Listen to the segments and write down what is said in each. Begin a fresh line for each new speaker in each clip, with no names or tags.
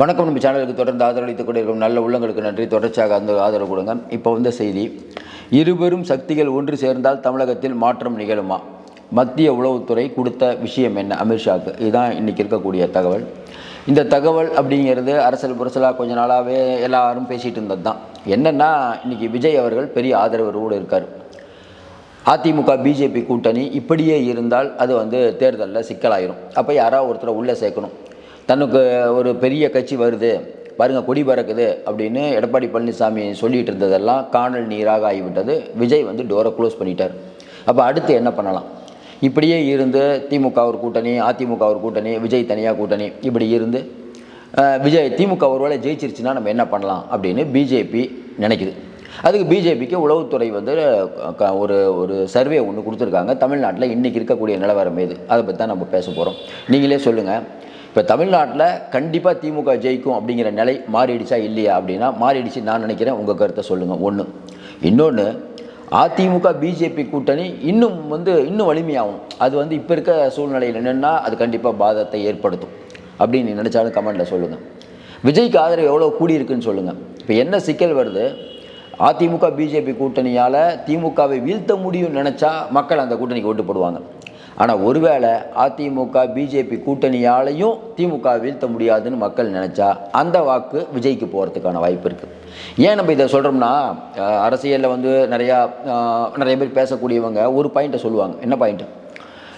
வணக்கம். நம்ம சேனலுக்கு தொடர்ந்து ஆதரவளித்துக் கொண்டிருக்கும் நல்ல உள்ளங்களுக்கு நன்றி. தொடர்ச்சியாக அந்த ஆதரவு கொடுங்க. இப்போ வந்த செய்தி இருவரும் சக்திகள் ஒன்று சேர்ந்தால் தமிழகத்தில் மாற்றம் நிகழுமா? மத்திய உளவுத்துறை கொடுத்த விஷயம் என்ன? அமித்ஷாவுக்கு இதுதான் இன்றைக்கி இருக்கக்கூடிய தகவல். இந்த தகவல் அப்படிங்கிறது அரசியல் புரசலாக கொஞ்ச நாளாகவே எல்லாரும் பேசிகிட்டு இருந்தது தான் என்னென்னா இன்றைக்கி விஜய் அவர்கள் பெரிய ஆதரவரோடு இருக்கார். அதிமுக பிஜேபி கூட்டணி இப்படியே இருந்தால் அது வந்து தேர்தலில் சிக்கலாயிரும். அப்போ யாராவது ஒருத்தரை உள்ளே சேர்க்கணும்? தனக்கு ஒரு பெரிய கட்சி வருது பாருங்கள் கொடி பறக்குது அப்படின்னு எடப்பாடி பழனிசாமி சொல்லிட்டு இருந்ததெல்லாம் காணல் நீராக ஆகிவிட்டது. விஜய் வந்து டோரை க்ளோஸ் பண்ணிட்டார். அப்போ அடுத்து என்ன பண்ணலாம்? இப்படியே இருந்து திமுக ஒரு கூட்டணி அதிமுக ஒரு கூட்டணி விஜய் தனியாக கூட்டணி இப்படி இருந்து விஜய் திமுக ஒருவேளை ஜெயிச்சிருச்சுன்னா நம்ம என்ன பண்ணலாம் அப்படின்னு பிஜேபி நினைக்குது. அதுக்கு பிஜேபிக்கு உளவுத்துறை வந்து க- ஒரு ஒரு சர்வே ஒன்று கொடுத்துருக்காங்க. தமிழ்நாட்டில் இன்றைக்கி இருக்கக்கூடிய நிலவரம் இது அதை பற்றி தான் நம்ம பேச போகிறோம் நீங்களே சொல்லுங்கள் இப்போ தமிழ்நாட்டில் கண்டிப்பாக திமுக ஜெயிக்கும் அப்படிங்கிற நிலை மாறிடுச்சா இல்லையா அப்படின்னா மாறிடுச்சு நான் நினைக்கிறேன். உங்கள் கருத்தை சொல்லுங்கள் ஒன்று இன்னொன்று அதிமுக பிஜேபி கூட்டணி இன்னும் வந்து இன்னும் வலிமையாகும். அது வந்து இப்போ இருக்க சூழ்நிலையில் என்னென்னா அது கண்டிப்பாக பாதத்தை ஏற்படுத்தும். அப்படின்னு நினச்சாலும் கமெண்ட்டில் சொல்லுங்கள் விஜய்க்கு ஆதரவு எவ்வளோ கூடியிருக்குன்னு சொல்லுங்கள் இப்போ என்ன சிக்கல் வருது? அதிமுக பிஜேபி கூட்டணியால் திமுகவை வீழ்த்த முடியும்னு நினச்சா மக்கள் அந்த கூட்டணிக்கு ஓட்டு போடுவாங்க. ஆனால் ஒருவேளை அதிமுக பிஜேபி கூட்டணியாலையும் திமுக வீழ்த்த முடியாதுன்னு மக்கள் நினச்சா அந்த வாக்கு விஜய்க்கு போகிறதுக்கான வாய்ப்பு இருக்குது ஏன் நம்ம இதை சொல்கிறோம்னா அரசியலில் வந்து நிறையா நிறைய பேர் பேசக்கூடியவங்க ஒரு பாயிண்ட்டை சொல்லுவாங்க. என்ன பாயிண்ட்டு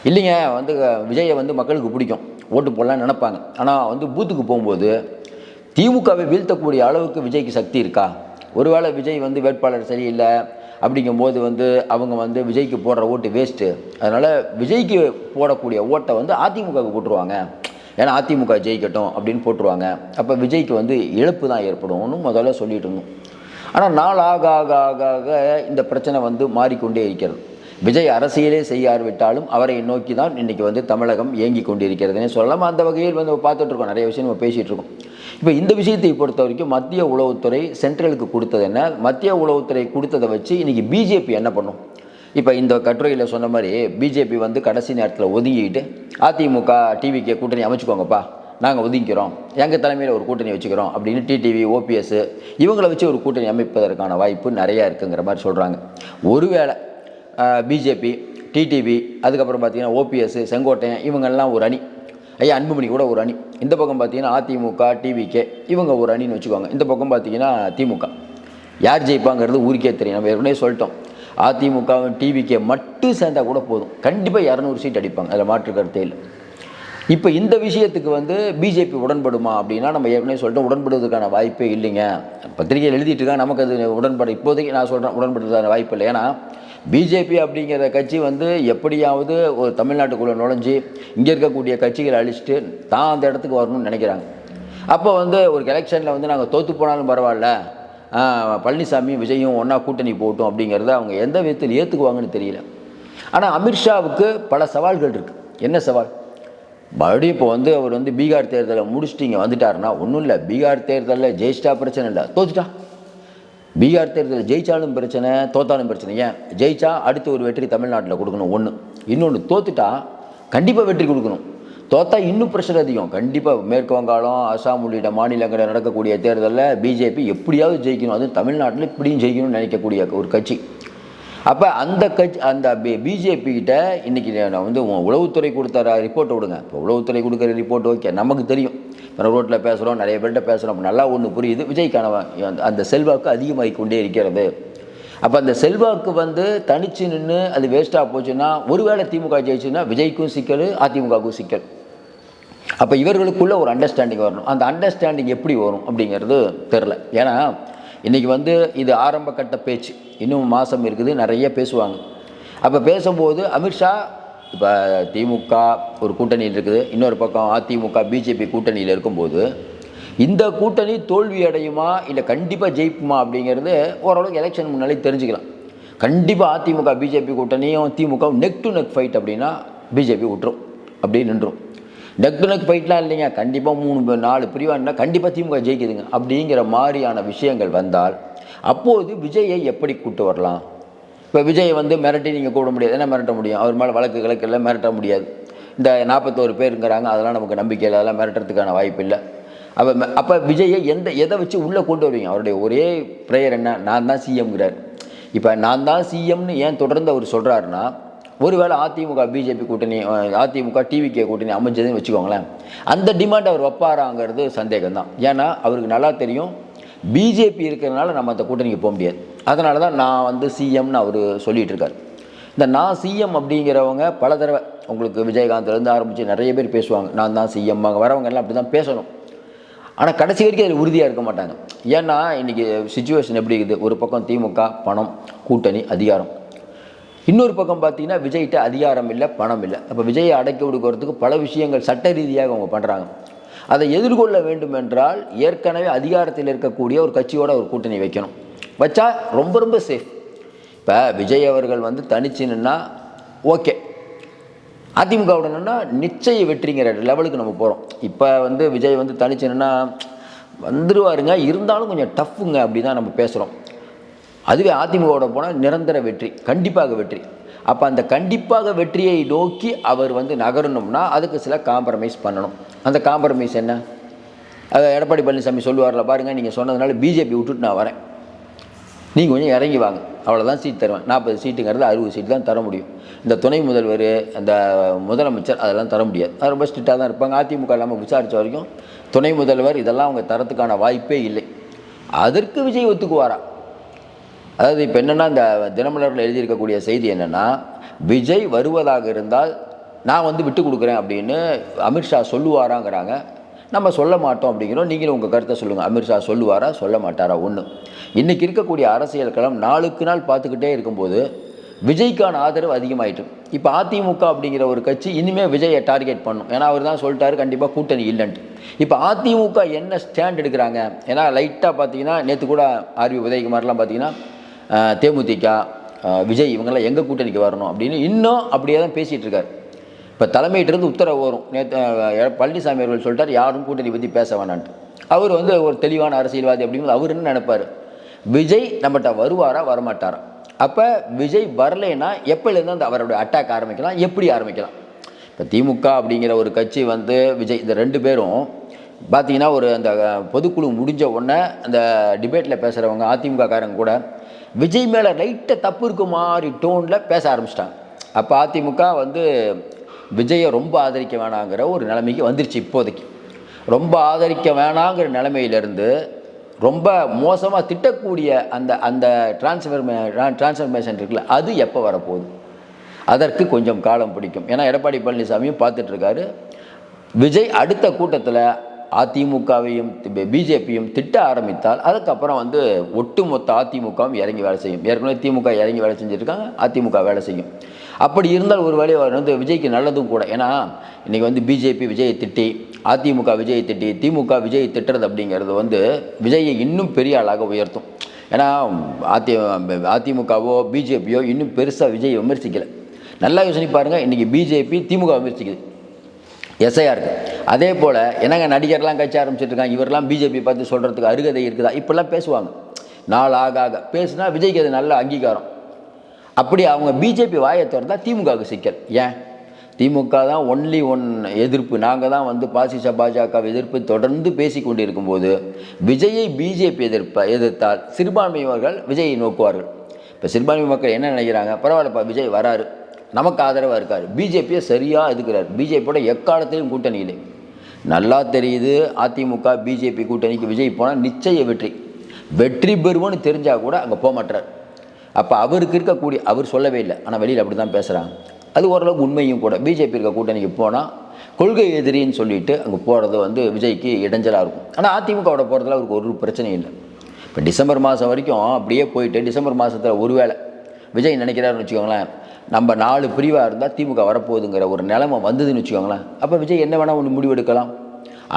இல்லைங்க வந்து விஜயை வந்து மக்களுக்கு பிடிக்கும். ஓட்டு போடலான்னு நினைப்பாங்க. ஆனால் வந்து பூத்துக்கு போகும்போது திமுகவை வீழ்த்தக்கூடிய அளவுக்கு விஜய்க்கு சக்தி இருக்கா? ஒருவேளை விஜய் வந்து வேட்பாளர் சரியில்லை அப்படிங்கும்போது வந்து அவங்க வந்து விஜய்க்கு போடுற ஓட்டு வேஸ்ட்டு அதனால் விஜய்க்கு போடக்கூடிய ஓட்டை வந்து அதிமுகவுக்கு போட்டுருவாங்க. ஏன்னா அதிமுக ஜெயிக்கட்டும் அப்படின்னு போட்டுருவாங்க. அப்போ விஜய்க்கு வந்து இழப்பு தான் ஏற்படும்னு முதல்ல சொல்லிட்டு இருந்தோம். ஆனால் நாள் ஆக ஆக ஆக ஆக இந்த பிரச்சனை வந்து மாறிக்கொண்டே இருக்கிறது. விஜய் அரசியலே செய்ய ஆரம்பித்தாலும் அவரை நோக்கி தான் இன்றைக்கி வந்து தமிழகம் இயங்கி கொண்டிருக்கிறதுனே சொல்லலாம். அந்த வகையில் வந்து பார்த்துட்டு இருக்கோம். நிறைய விஷயம் நம்ம பேசிகிட்டு இருக்கோம். இப்போ இந்த விஷயத்தை பொறுத்த வரைக்கும் மத்திய உளவுத்துறை சென்ட்ரலுக்கு கொடுத்தது என்ன? மத்திய உளவுத்துறை கொடுத்ததை வச்சு இன்றைக்கி பிஜேபி என்ன பண்ணும்? இப்போ இந்த கட்டுரையில் சொன்ன மாதிரி பிஜேபி வந்து கடைசி நேரத்தில் ஒதுங்கிட்டு அதிமுக டிவிக்கு கூட்டணி அமைச்சுக்கோங்கப்பா. நாங்கள் ஒதுங்கிக்கிறோம். எங்கள் தலைமையில் ஒரு கூட்டணி வச்சுக்கிறோம் அப்படின்னு டிடிவி ஓபிஎஸ் இவங்களை வச்சு ஒரு கூட்டணி அமைப்பதற்கான வாய்ப்பு நிறையா இருக்குங்கிற மாதிரி சொல்கிறாங்க ஒருவேளை பிஜேபி டிடிவி அதுக்கப்புறம் பார்த்தீங்கன்னா ஓபிஎஸ் செங்கோட்டையன் இவங்கெல்லாம் ஒரு அணி. ஐயா அன்புமணி கூட ஒரு அணி. இந்த பக்கம் பார்த்தீங்கன்னா அதிமுக டிவிகே இவங்க ஒரு அணின்னு வச்சுக்கோங்க. இந்த பக்கம் பார்த்தீங்கன்னா திமுக யார் ஜெயிப்பாங்கிறது ஊருக்கே தெரியும். நம்ம ஏற்கனவே சொல்லிட்டோம். அதிமுகவும் டிவிகே மட்டும் சேர்ந்தால் கூட போதும். கண்டிப்பாக இரநூறு சீட் அடிப்பாங்க. அதில் மாற்று கருத்தே இல்லை. இப்போ இந்த விஷயத்துக்கு வந்து பிஜேபி உடன்படுமா அப்படின்னா நம்ம ஏற்கனவே சொல்லிட்டோம். உடன்படுவதற்கான வாய்ப்பே இல்லைங்க. பத்திரிகையில் எழுதிட்டு இருக்காங்க. நமக்கு அது உடன்பட இப்போதைக்கு நான் சொல்கிறேன் உடன்படுறதுக்கான வாய்ப்பு இல்லை. ஏன்னா பிஜேபி அப்படிங்கிற கட்சி வந்து எப்படியாவது ஒரு தமிழ்நாட்டுக்குள்ளே நுழைஞ்சு இங்கே இருக்கக்கூடிய கட்சிகளை அழிச்சிட்டு தான் அந்த இடத்துக்கு வரணும்னு நினைக்கிறாங்க. அப்போ வந்து ஒரு எலெக்ஷனில் வந்து நாங்கள் தோற்று போனாலும் பரவாயில்ல. பழனிசாமி விஜயும் ஒன்றா கூட்டணி போட்டோம் அப்படிங்கிறத அவங்க எந்த விதத்தில் ஏற்றுக்குவாங்கன்னு தெரியல. ஆனால் அமித்ஷாவுக்கு பல சவால்கள் இருக்குது என்ன சவால்? மறுபடியும் இப்போ வந்து அவர் வந்து பீகார் தேர்தலை முடிச்சுட்டு இங்கே வந்துட்டாருன்னா ஒன்றும் இல்லை. பீகார் தேர்தலில் ஜெயிச்சிட்டா பிரச்சனை இல்லை. தோத்துட்டா? பீகார் தேர்தலில் ஜெயிச்சாலும் பிரச்சனை தோத்தாலும் பிரச்சனை. ஏன்? ஜெயிச்சா அடுத்து ஒரு வெற்றி தமிழ்நாட்டில் கொடுக்கணும் ஒன்று இன்னொன்று தோத்துட்டா கண்டிப்பாக வெற்றி கொடுக்கணும். தோத்தா இன்னும் ப்ரெஷர் அதிகம். கண்டிப்பாக மேற்கு வங்காளம் அசாம் உள்ளிட்ட மாநிலங்களில் நடக்கக்கூடிய தேர்தலில் பிஜேபி எப்படியாவது ஜெயிக்கணும். அதுவும் தமிழ்நாட்டில் இப்படியும் ஜெயிக்கணும்னு நினைக்கக்கூடிய ஒரு கட்சி. அப்போ அந்த கட்சி அந்த பிஜேபி கிட்ட இன்றைக்கி நான் வந்து உளவுத்துறை கொடுத்த ரிப்போர்ட்டை விடுங்க. இப்போ உளவுத்துறை கொடுக்குற ரிப்போர்ட் ஓகே நமக்கு தெரியும். ரோட்டில் பேசுகிறோம் நிறைய பேர்கிட்ட பேசுகிறோம். நல்லா ஒன்று புரியுது. விஜய்க்கான அந்த- செல்வாக்கு அதிகமாகி கொண்டே இருக்கிறது. அப்போ அந்த செல்வாக்கு வந்து தனித்து நின்று அது வேஸ்ட்டாக போச்சுன்னா ஒருவேளை திமுக ஜெயிச்சுன்னா விஜய்க்கும் சிக்கல் அதிமுகவுக்கும் சிக்கல். அப்போ இவர்களுக்குள்ளே ஒரு அண்டர்ஸ்டாண்டிங் வரணும். அந்த அண்டர்ஸ்டாண்டிங் எப்படி வரும் அப்படிங்கிறது தெரில ஏன்னா இன்றைக்கி வந்து இது ஆரம்ப கட்ட பேச்சு. இன்னும் மாதம் இருக்குது நிறைய பேசுவாங்க. அப்போ பேசும்போது அமித்ஷா இப்போ திமுக ஒரு கூட்டணியில் இருக்குது. இன்னொரு பக்கம் அதிமுக பிஜேபி கூட்டணியில் இருக்கும்போது இந்த கூட்டணி தோல்வி அடையுமா? இல்லை கண்டிப்பாக ஜெயிப்புமா அப்படிங்கிறது ஓரளவுக்கு எலெக்ஷன் முன்னாலே தெரிஞ்சுக்கலாம். கண்டிப்பாக அதிமுக பிஜேபி கூட்டணியும் DMK neck to neck fight அப்படின்னா பிஜேபி விட்டுரும் அப்படியே நின்றும் நெக் டு நெக் ஃபைட்லாம் இல்லைங்க. கண்டிப்பாக மூணு நாலு பிரிவானா கண்டிப்பாக திமுக ஜெயிக்குதுங்க. அப்படிங்கிற மாதிரியான விஷயங்கள் வந்தால் அப்போது விஜயை எப்படி கூட்டு வரலாம்? இப்போ விஜய் வந்து மிரட்டி நீங்கள் கூப்பிட முடியாது. என்ன மிரட்ட முடியும்? அவர் மேலே வழக்கு கிழக்கெல்லாம் மிரட்ட முடியாது. இந்த நாற்பத்தோரு பேருங்கிறாங்க அதெல்லாம் நமக்கு நம்பிக்கை இல்லை அதெல்லாம் மிரட்டுறதுக்கான வாய்ப்பு இல்லை. அப்போ அப்போ விஜயை எந்த எதை வச்சு உள்ளே கொண்டு வருவீங்க? அவருடைய ஒரே ப்ரேயர் என்ன? நான் தான் சிஎம்ங்கிறார் இப்போ நான் தான் சிஎம்னு ஏன் தொடர்ந்து அவர் சொல்கிறாருன்னா ஒருவேளை அதிமுக பிஜேபி கூட்டணி அதிமுக டிவிகே கூட்டணி அமைஞ்சதுன்னு வச்சுக்கோங்களேன் அந்த டிமாண்ட் அவர் வைப்பாராங்கிறது சந்தேகம் தான் ஏன்னா அவருக்கு நல்லா தெரியும் பிஜேபி இருக்கிறதுனால நம்ம அந்த கூட்டணிக்கு போக முடியாது. அதனால தான் நான் வந்து சிஎம்னு அவர் சொல்லிகிட்டு இருக்கார் இந்த நான் சிஎம் அப்படிங்கிறவங்க பல தடவை உங்களுக்கு விஜயகாந்த்லேருந்து ஆரம்பித்து நிறைய பேர் பேசுவாங்க நான் தான் சிஎம் அங்கே வரவங்க எல்லாம் அப்படி தான் பேசணும். ஆனால் கடைசி வரைக்கும் அதில் உறுதியாக இருக்க மாட்டாங்க. ஏன்னா இன்றைக்கி சுச்சுவேஷன் எப்படி இருக்குது? ஒரு பக்கம் திமுக பணம் கூட்டணி அதிகாரம். இன்னொரு பக்கம் பார்த்தீங்கன்னா விஜய்கிட்ட அதிகாரம் இல்லை பணம் இல்லை. அப்போ விஜயை அடக்கி கொடுக்கறதுக்கு பல விஷயங்கள் சட்ட ரீதியாக அவங்க பண்ணுறாங்க அதை எதிர்கொள்ள வேண்டும் என்றால் ஏற்கனவே அதிகாரத்தில் இருக்கக்கூடிய ஒரு கட்சியோட ஒரு கூட்டணி வைக்கணும். வச்சா ரொம்ப ரொம்ப சேஃப் இப்போ விஜய் அவர்கள் வந்து தனிச்சுன்னா ஓகே அதிமுக அதிமுகவுடனா நிச்சய வெற்றிங்கிற லெவலுக்கு நம்ம போகிறோம் இப்போ வந்து விஜய் வந்து தனிச்சுன்னா வந்துடுவாருங்க வந்துருவாருங்க. இருந்தாலும் கொஞ்சம் டஃப்புங்க அப்படி தான் நம்ம பேசுகிறோம் அதுவே அதிமுகவோட போனால் நிரந்தர வெற்றி கண்டிப்பாக வெற்றி. அப்போ அந்த கண்டிப்பாக வெற்றியை நோக்கி அவர் வந்து நகரணும்னா அதுக்கு சில காம்ப்ரமைஸ் பண்ணணும். அந்த காம்ப்ரமைஸ் என்ன? அதை எடப்பாடி பழனிசாமி சொல்லுவார்ல பாருங்கள் நீங்கள் சொன்னதுனால பிஜேபி விட்டுட்டு நான் வரேன். நீங்கள் கொஞ்சம் இறங்கி வாங்க. அவ்வளோதான் சீட் தருவேன். நாற்பது சீட்டுங்கிறது அறுபது சீட் தான் தர முடியும். இந்த துணை முதல்வர் அந்த முதலமைச்சர் அதெல்லாம் தர முடியாது. அது ரொம்ப ஸ்ட்ரிக்டாக தான் இருப்பாங்க. அதிமுக இல்லாமல் விசாரித்த வரைக்கும் துணை முதல்வர் இதெல்லாம் அவங்க தரத்துக்கான வாய்ப்பே இல்லை. அதற்கு விஜய் ஒத்துக்குவாரா? அதாவது இப்போ என்னென்னா இந்த தினமலரில் எழுதியிருக்கக்கூடிய செய்தி என்னென்னா விஜய் வருவதாக இருந்தால் நான் வந்து விட்டு கொடுக்குறேன் அப்படின்னு அமித்ஷா சொல்லுவாராங்கிறாங்க. நம்ம சொல்ல மாட்டோம் அப்படிங்கிறோம். நீங்களும் உங்கள் கருத்தை சொல்லுங்கள் அமித்ஷா சொல்லுவாரா? சொல்ல மாட்டாரா? ஒன்று இன்றைக்கி இருக்கக்கூடிய அரசியல் களம் நாளுக்கு நாள் பார்த்துக்கிட்டே இருக்கும்போது விஜய்க்கான ஆதரவு அதிகமாயிட்டு இப்போ அதிமுக அப்படிங்கிற ஒரு கட்சி இனிமேல் விஜயை டார்கெட் பண்ணும். ஏன்னா அவர் தான் சொல்லிட்டாரு கண்டிப்பாக கூட்டணி இல்லைன்ட்டு. இப்போ அதிமுக என்ன ஸ்டாண்ட் எடுக்கிறாங்க? ஏன்னா லைட்டாக பார்த்தீங்கன்னா நேற்று கூட ஆர்வி உதயகுமார்லாம் பார்த்தீங்கன்னா தேமுதிக விஜய் இவங்கெல்லாம் எங்கள் கூட்டணிக்கு வரணும் அப்படின்னு இன்னும் அப்படியே தான் பேசிகிட்டு இருக்காரு. இப்போ தலைமையிட்டிருந்து உத்தரவு வரும். நேற்று பழனிசாமி அவர்கள் சொல்லிட்டார் யாரும் கூட்டணி பற்றி பேச வேணான்ட்டு. அவர் வந்து ஒரு தெளிவான அரசியல்வாதி அப்படிங்கிறது அவர் என்ன நினைப்பார்? விஜய் நம்மகிட்ட வருவாரா வரமாட்டாரா? அப்போ விஜய் வரலைன்னா எப்போலேருந்து அந்த அவருடைய அட்டாக் ஆரம்பிக்கலாம் எப்படி ஆரம்பிக்கலாம்? இப்போ திமுக அப்படிங்கிற ஒரு கட்சி வந்து விஜய் இந்த ரெண்டு பேரும் பார்த்தீங்கன்னா ஒரு அந்த பொதுக்குழு முடிஞ்ச உடனே அந்த டிபேட்டில் பேசுகிறவங்க அதிமுக காரங்க கூட விஜய் மேலே லைட்டாக தப்பு இருக்க மாதிரி டோனில் பேச ஆரம்பிச்சிட்டாங்க. அப்போ அதிமுக வந்து விஜயை ரொம்ப ஆதரிக்க வேணாங்கிற ஒரு நிலைமைக்கு வந்துருச்சு இப்போதைக்கு. ரொம்ப ஆதரிக்க வேணாங்கிற நிலைமையிலேருந்து ரொம்ப மோசமாக திட்டக்கூடிய அந்த அந்த டிரான்ஸ்ஃபர்மே டிரான்ஸ்ஃபர்மேஷன் இருக்குல்ல அது எப்போ வரப்போகுது? அதற்கு கொஞ்சம் காலம் பிடிக்கும். ஏன்னா எடப்பாடி பழனிசாமியும் பார்த்துட்ருக்காரு விஜய் அடுத்த கூட்டத்தில் அதிமுகவையும் பிஜேபியும் திட்ட ஆரம்பித்தால் அதுக்கப்புறம் வந்து ஒட்டுமொத்த அதிமுகவும் இறங்கி வேலை செய்யும். ஏற்கனவே திமுக இறங்கி வேலை செஞ்சுருக்காங்க அதிமுக வேலை செய்யும். அப்படி இருந்தால் ஒரு வேலையை அவர் வந்து விஜய்க்கு நல்லதும் கூட. ஏன்னா இன்றைக்கி வந்து பிஜேபி விஜயை திட்டி அதிமுக விஜயை திட்டி திமுக விஜயை திட்டுறது அப்படிங்கிறது வந்து விஜயை இன்னும் பெரிய ஆளாக உயர்த்தும். ஏன்னா அதி அதிமுகவோ பிஜேபியோ இன்னும் பெருசாக விஜய் விமர்சிக்கலை. நல்லா யோசனை பாருங்கள் இன்றைக்கி பிஜேபி திமுக விமர்சிக்குது. எஸ்ஐஆருக்கு அதே போல் என்னங்க நடிகர்லாம் கட்சி ஆரம்பிச்சிட்ருக்காங்க இவரெல்லாம் பிஜேபி பார்த்து சொல்கிறதுக்கு அருகதை இருக்குதா? இப்படிலாம் பேசுவாங்க. நாள் ஆக ஆக. பேசுனா விஜய்க்கு அது நல்ல அங்கீகாரம். அப்படி அவங்க பிஜேபி வாயை திறந்தால் திமுகவுக்கு சிக்கல். ஏன்? திமுக தான் ஒன்லி ஒன் எதிர்ப்பு. நாங்கள் தான் வந்து பாசிச பாஜக எதிர்ப்பு தொடர்ந்து பேசி கொண்டு இருக்கும்போது விஜயை பிஜேபி எதிர்ப்ப எதிர்த்தால் சிறுபான்மையினர்கள் விஜயை நோக்குவார்கள். இப்போ சிறுபான்மை மக்கள் என்ன நினைக்கிறாங்க? பரவாயில்லப்பா விஜய் வராரு. நமக்கு ஆதரவாக இருக்கார். பிஜேபியை சரியாக எதுக்குறாரு பிஜேபியோட எக்காலத்திலையும் கூட்டணி இல்லை. நல்லா தெரியுது அதிமுக பிஜேபி கூட்டணிக்கு விஜய் போனால் நிச்சய வெற்றி. வெற்றி பெறுவோன்னு தெரிஞ்சால் கூட அங்கே போக மாட்டார் அப்போ அவருக்கு இருக்கக்கூடிய அவர் சொல்லவே இல்லை. ஆனால் வெளியில் அப்படி தான் பேசுகிறாங்க அது ஓரளவுக்கு உண்மையும் கூட. பிஜேபி இருக்க கூட்டணிக்கு போனால் கொள்கை எதிரின்னு சொல்லிட்டு அங்கே போகிறது வந்து விஜய்க்கு இடைஞ்சலாக இருக்கும். ஆனால் அதிமுகவோட போகிறதுல அவருக்கு ஒரு பிரச்சனையும் இல்லை. இப்போ டிசம்பர் மாதம் வரைக்கும் அப்படியே போயிட்டு டிசம்பர் மாதத்தில் ஒருவேளை விஜய் நினைக்கிறாருன்னு வச்சுக்கோங்களேன் நம்ம நாலு பிரிவாக இருந்தால் திமுக வரப்போகுதுங்கிற ஒரு நிலைமை வந்ததுன்னு வச்சுக்கோங்களேன் அப்போ விஜய் என்ன வேணால் ஒன்று முடிவு எடுக்கலாம்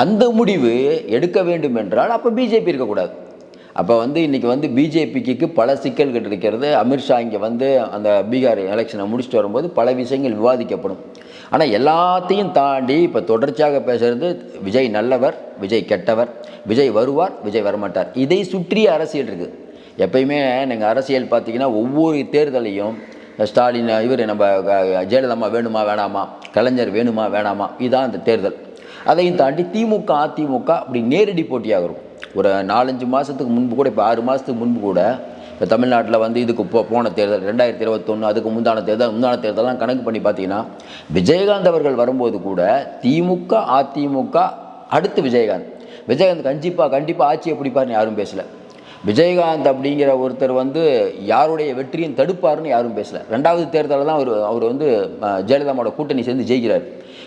அந்த முடிவு எடுக்க வேண்டும் என்றால் அப்போ பிஜேபி இருக்கக்கூடாது. அப்போ வந்து இன்றைக்கி வந்து பிஜேபிக்கு பல சிக்கல்கள் இருக்கிறது அமித்ஷா இங்கே வந்து அந்த பீகார் எலெக்ஷனை முடிச்சுட்டு வரும்போது பல விஷயங்கள் விவாதிக்கப்படும். ஆனால் எல்லாத்தையும் தாண்டி இப்போ தொடர்ச்சியாக பேசுகிறது விஜய் நல்லவர் விஜய் கெட்டவர் விஜய் வருவார் விஜய் வரமாட்டார். இதை சுற்றி அரசியல் இருக்குது எப்பயுமே நீங்கள் அரசியல் பார்த்தீங்கன்னா ஒவ்வொரு தேர்தலையும் ஸ்டாலின் இவர் நம்ம அஹ், ஜெயலலிதா வேணுமா வேணாமா கலைஞர் வேணுமா வேணாமா இதுதான் அந்த தேர்தல். அதையும் தாண்டி திமுக அதிமுக அப்படி நேரடி போட்டியாக இருக்கும். ஒரு நாலஞ்சு மாதத்துக்கு முன்பு கூட இப்போ ஆறு மாதத்துக்கு முன்பு கூட இப்போ தமிழ்நாட்டில் வந்து இதுக்கு போ போன தேர்தல் ரெண்டாயிரத்தி இருபத்தொன்று அதுக்கு முந்தான தேர்தல் முந்தான தேர்தலாம் கணக்கு பண்ணி பார்த்தீங்கன்னா விஜயகாந்த் அவர்கள் வரும்போது கூட திமுக அதிமுக அடுத்து விஜயகாந்த். விஜயகாந்த் கண்டிப்பாக கண்டிப்பாக ஆட்சியை பிடிப்பார்னு யாரும் பேசலை. விஜயகாந்த் அப்படிங்கிற ஒருத்தர் வந்து யாருடைய வெற்றியும் தடுப்பாருன்னு யாரும் பேசலை. ரெண்டாவது தேர்தலில் தான் அவர் அவர் வந்து ஜெயலலிதாவோட கூட்டணி சேர்ந்து ஜெயிக்கிறார்.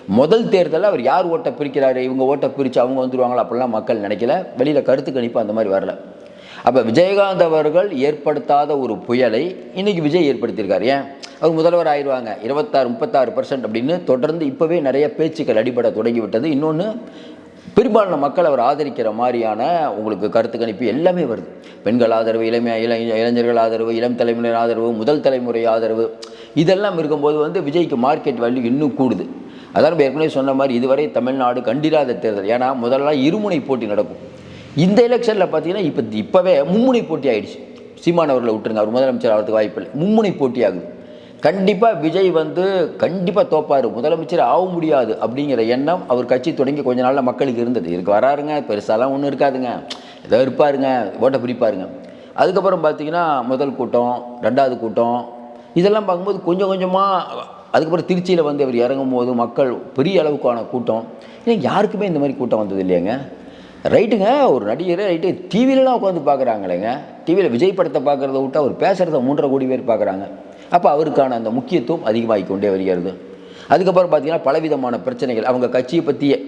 முதல் தேர்தலில் அவர் யார் ஓட்டை பிரிக்கிறாரு இவங்க ஓட்டை பிரித்து அவங்க வந்துருவாங்களா அப்படிலாம் மக்கள் நினைக்கல. வெளியில் கருத்து கணிப்பு அந்த மாதிரி வரல. அப்போ விஜயகாந்த் அவர்கள் ஏற்படுத்தாத ஒரு புயலை இன்றைக்கி விஜய் ஏற்படுத்தியிருக்காரு. ஏன்? அவர் முதல்வர் ஆயிடுவாங்க இருபத்தாறு முப்பத்தாறு பர்சன்ட் அப்படின்னு தொடர்ந்து இப்போவே நிறைய பேச்சுக்கள் அடிபட தொடங்கி விட்டது. இன்னொன்று பெரும்பாலான மக்கள் அவர் ஆதரிக்கிற மாதிரியான உங்களுக்கு கருத்து கணிப்பு எல்லாமே வருது. பெண்கள் ஆதரவு இளமை இள இளைஞர்கள் ஆதரவு இளம் தலைமுறை ஆதரவு முதல் தலைமுறை ஆதரவு இதெல்லாம் இருக்கும்போது வந்து விஜய்க்கு மார்க்கெட் வேல்யூ இன்னும் கூடுது. அதான் நம்ம ஏற்கனவே சொன்ன மாதிரி இதுவரை தமிழ்நாடு கண்டிராத தேர்தல். ஏன்னா முதல்ல இருமுனை போட்டி நடக்கும். இந்த எலெக்ஷனில் பார்த்தீங்கன்னா இப்போ இப்போவே மும்முனை போட்டி ஆகிடுச்சு சீமானவர்களை விட்டுருங்க. அவர் முதலமைச்சர் ஆகிறதுக்கு வாய்ப்பு இல்லை மும்முனை போட்டி ஆகுது கண்டிப்பாக விஜய் வந்து கண்டிப்பாக தோப்பார். முதலமைச்சர் ஆக முடியாது அப்படிங்கிற எண்ணம் அவர் கட்சி தொடங்கி கொஞ்ச நாளில் மக்களுக்கு இருந்தது. இதுக்கு வராருங்க பெருசாலாம் ஒன்றும் இருக்காதுங்க. ஏதோ இருப்பாருங்க ஓட்டை பிடிப்பாருங்க. அதுக்கப்புறம் பார்த்தீங்கன்னா முதல் கூட்டம் ரெண்டாவது கூட்டம் இதெல்லாம் பார்க்கும்போது கொஞ்சம் கொஞ்சமாக அதுக்கப்புறம் திருச்சியில் வந்து அவர் இறங்கும் போது மக்கள் பெரிய அளவுக்கான கூட்டம். ஏன் யாருக்குமே இந்த மாதிரி கூட்டம் வந்தது இல்லையாங்க. ரைட்டுங்க ஒரு நடிகர் ரைட்டு. டிவிலலாம் உட்காந்து பார்க்குறாங்களேங்க. டிவியில் விஜய் படத்தை பார்க்குறத விட்டு அவர் பேசுகிறத மூன்றரை கோடி பேர் பார்க்குறாங்க. அப்போ அவருக்கான அந்த முக்கியத்துவம் அதிகமாகி கொண்டே வருகிறது. அதுக்கப்புறம் பார்த்தீங்கன்னா பலவிதமான பிரச்சனைகள். அவங்க கட்சியை பற்றியே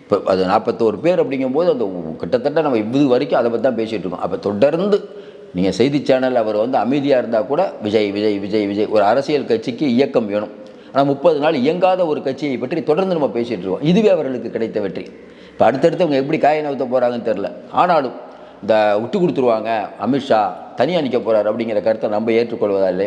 இப்போ அது நாற்பத்தோரு பேர் அப்படிங்கும்போது அந்த கிட்டத்தட்ட நம்ம இது வரைக்கும் அதை பற்றி தான் பேசிகிட்டு இருக்கோம். அப்போ தொடர்ந்து நீங்கள் செய்தி சேனல் அவர் வந்து அமைதியாக இருந்தால் கூட விஜய் விஜய் விஜய் விஜய் ஒரு அரசியல் கட்சிக்கு இயக்கம் வேணும். ஆனால் முப்பது நாள் இயங்காத ஒரு கட்சியை பற்றி தொடர்ந்து நம்ம பேசிகிட்டு இருக்கோம். இதுவே அவர்களுக்கு கிடைத்த வெற்றி. இப்போ அடுத்தடுத்து அவங்க எப்படி காய நகர்த்த போகிறாங்கன்னு தெரில ஆனாலும் இந்த விட்டு கொடுத்துருவாங்க. அமித்ஷா தனியாக நிற்க போகிறார் அப்படிங்கிற கருத்தை நம்ம ஏற்றுக்கொள்வதாலே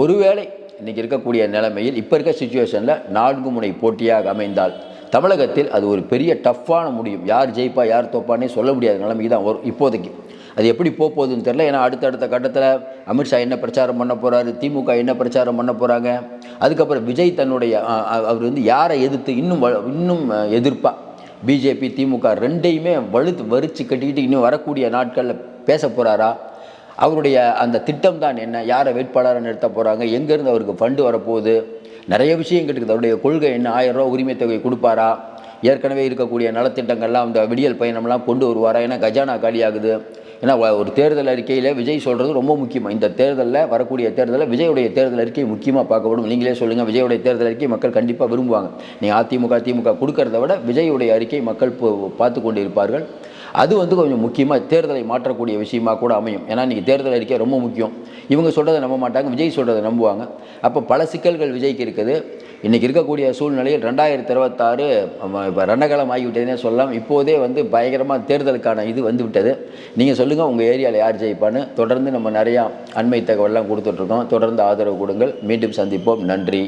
ஒருவேளை இன்றைக்கி இருக்கக்கூடிய நிலைமையில் இப்போ இருக்க சுச்சுவேஷனில் நான்கு முனை போட்டியாக அமைந்தால் தமிழகத்தில் அது ஒரு பெரிய டஃப்பான முடியும். யார் ஜெயிப்பா யார் தோப்பானே சொல்ல முடியாத நிலைமைக்கு தான் வரும் இப்போதைக்கு. அது எப்படி போகுதுன்னு தெரில ஏன்னா அடுத்தடுத்த கட்டத்தில் அமித்ஷா என்ன பிரச்சாரம் பண்ண போகிறாரு திமுக என்ன பிரச்சாரம் பண்ண போகிறாங்க அதுக்கப்புறம் விஜய் தன்னுடைய அவர் வந்து யாரை எதிர்த்து இன்னும் இன்னும் எதிர்ப்பாக பிஜேபி திமுக ரெண்டையுமே வலுத்து வரிச்சு கட்டிக்கிட்டு இன்னும் வரக்கூடிய நாட்களில் பேச போகிறாரா அவருடைய அந்த திட்டம் தான் என்ன? யாரை வேட்பாளராக நிறுத்த போகிறாங்க எங்கேருந்து அவருக்கு ஃபண்டு வரப்போகுது? நிறைய விஷயம் இருக்குது. அவருடைய கொள்கை என்ன? ஆயிரம் ரூபா உரிமை தொகை கொடுப்பாரா? ஏற்கனவே இருக்கக்கூடிய நலத்திட்டங்கள்லாம் அந்த விடியல் பயணம்லாம் கொண்டு வருவாரா? ஏன்னா கஜானா காலியாகுது. ஏன்னா ஒரு தேர்தல் அறிக்கையில் விஜய் சொல்கிறது ரொம்ப முக்கியம். இந்த தேர்தலில் வரக்கூடிய தேர்தலில் விஜயுடைய தேர்தல் அறிக்கை முக்கியமாக பார்க்கப்படும் நீங்களே சொல்லுங்கள் விஜயுடைய தேர்தல் அறிக்கை மக்கள் கண்டிப்பாக விரும்புவாங்க. நீங்கள் அதிமுக திமுக கொடுக்கறத விட விஜயுடைய அறிக்கை மக்கள் பார்த்து கொண்டு இருப்பார்கள் அது வந்து கொஞ்சம் முக்கியமாக தேர்தலை மாற்றக்கூடிய விஷயமா கூட அமையும். ஏன்னா இன்றைக்கி தேர்தல் அறிக்கை ரொம்ப முக்கியம். இவங்க சொல்கிறத நம்ப மாட்டாங்க விஜய் சொல்கிறத நம்புவாங்க. அப்போ பல சிக்கல்கள் விஜய்க்கு இருக்குது. இன்றைக்கி இருக்கக்கூடிய சூழ்நிலையில் ரெண்டாயிரத்தி இருபத்தாறு இப்போ ரணகலம் ஆகிவிட்டதுனே சொல்லலாம். இப்போதே வந்து பயங்கரமாக தேர்தலுக்கான இது வந்து விட்டது நீங்கள் சொல்லுங்கள் உங்கள் ஏரியாவில் யார் ஜெயிப்பான்னு. தொடர்ந்து நம்ம நிறையா அண்மை தகவல்லாம் கொடுத்துட்ருக்கோம் தொடர்ந்து ஆதரவு கொடுங்கள். மீண்டும் சந்திப்போம். நன்றி.